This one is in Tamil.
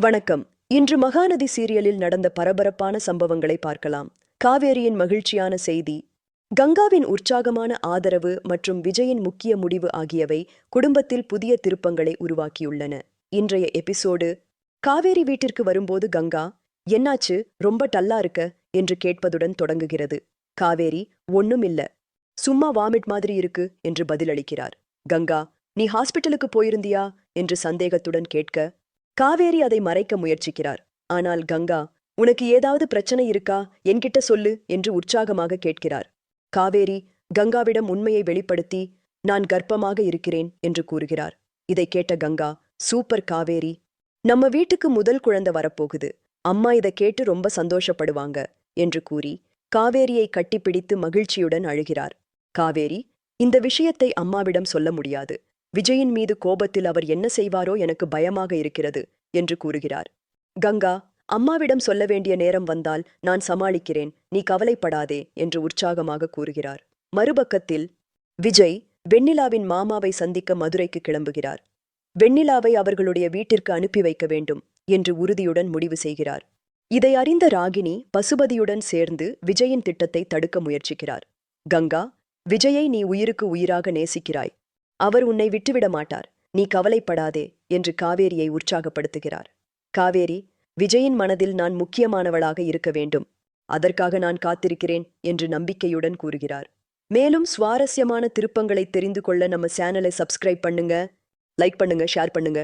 வணக்கம். இன்று மகாநதி சீரியலில் நடந்த பரபரப்பான சம்பவங்களை பார்க்கலாம். காவேரியின் மகிழ்ச்சியான செய்தி. கங்காவின் உற்சாகமான ஆதரவு மற்றும் விஜயின் முக்கிய முடிவு ஆகியவை குடும்பத்தில் புதிய திருப்பங்களை உருவாக்கியுள்ளன. இன்றைய எபிசோடு காவேரி வீட்டிற்கு வரும்போது கங்கா என்னாச்சு? ரொம்ப டல்லா இருக்க? என்று கேட்பதுடன் தொடங்குகிறது. காவேரி ஒண்ணும் இல்ல. சும்மா வாமிட் மாதிரி இருக்கு என்று பதிலளிக்கிறார். கங்கா நீ ஹாஸ்பிட்டலுக்கு போயிருந்தியா? என்று சந்தேகத்துடன் கேட்க காவேரி அதை மறைக்க முயற்சிக்கிறார். ஆனால் கங்கா உனக்கு ஏதாவது பிரச்சனை இருக்கா? என்கிட்ட சொல்லு என்று உற்சாகமாக கேட்கிறார். காவேரி கங்காவிடம் உண்மையை வெளிப்படுத்தி நான் கர்ப்பமாக இருக்கிறேன் என்று கூறுகிறார். இதை கேட்ட கங்கா சூப்பர் காவேரி நம்ம வீட்டுக்கு முதல் குழந்தை வரப்போகுது. அம்மா இதை கேட்டு ரொம்ப சந்தோஷப்படுவாங்க என்று கூறி காவேரியை கட்டிப்பிடித்து மகிழ்ச்சியுடன் அழுகிறார். காவேரி இந்த விஷயத்தை அம்மாவிடம் சொல்ல முடியாது. விஜயின் மீது கோபத்தில் அவர் என்ன செய்வாரோ எனக்கு பயமாக இருக்கிறது என்று கூறுகிறார். கங்கா அம்மாவிடம் சொல்ல வேண்டிய நேரம் வந்தால் நான் சமாளிக்கிறேன் நீ கவலைப்படாதே என்று உற்சாகமாக கூறுகிறார். மறுபக்கத்தில் விஜய் வெண்ணிலாவின் மாமாவை சந்திக்க மதுரைக்கு கிளம்புகிறார். வெண்ணிலாவை அவர்களுடைய வீட்டிற்கு அனுப்பி வைக்க வேண்டும் என்று உறுதியுடன் முடிவு செய்கிறார். இதை அறிந்த ராகினி பசுபதியுடன் சேர்ந்து விஜயின் திட்டத்தை தடுக்க முயற்சிக்கிறார். கங்கா விஜயை நீ உயிருக்கு உயிராக நேசிக்கிறாய் அவர் உன்னை விட்டுவிட மாட்டார் நீ கவலைப்படாதே என்று காவேரியை உற்சாகப்படுத்துகிறார். காவேரி விஜயின் மனதில் நான் முக்கியமானவளாக இருக்க வேண்டும். அதற்காக நான் காத்திருக்கிறேன் என்று நம்பிக்கையுடன் கூறுகிறார். மேலும் சுவாரஸ்யமான திருப்பங்களை தெரிந்து கொள்ள நம்ம சேனலை சப்ஸ்கிரைப் பண்ணுங்க லைக் பண்ணுங்க ஷேர் பண்ணுங்க.